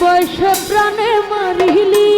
বয়স প্রাণে মারিলি।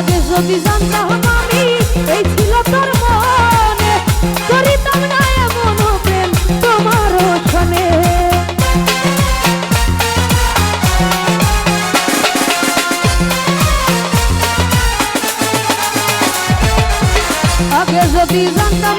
আগে যদি জানতাম আমি, এই ছিল তোর মনে। করিতাম না এমন প্রেম তোমার ওখানে। আগে যদি জানতাম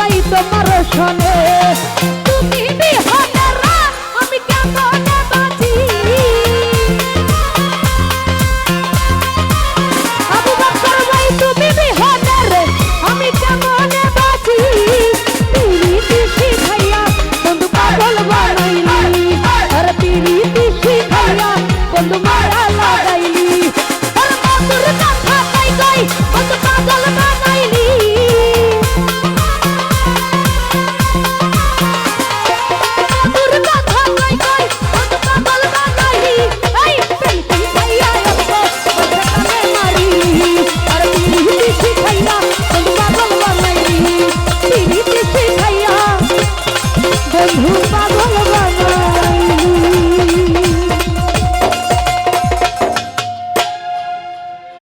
নাই তোমার সনে তুমি বিহনে আমি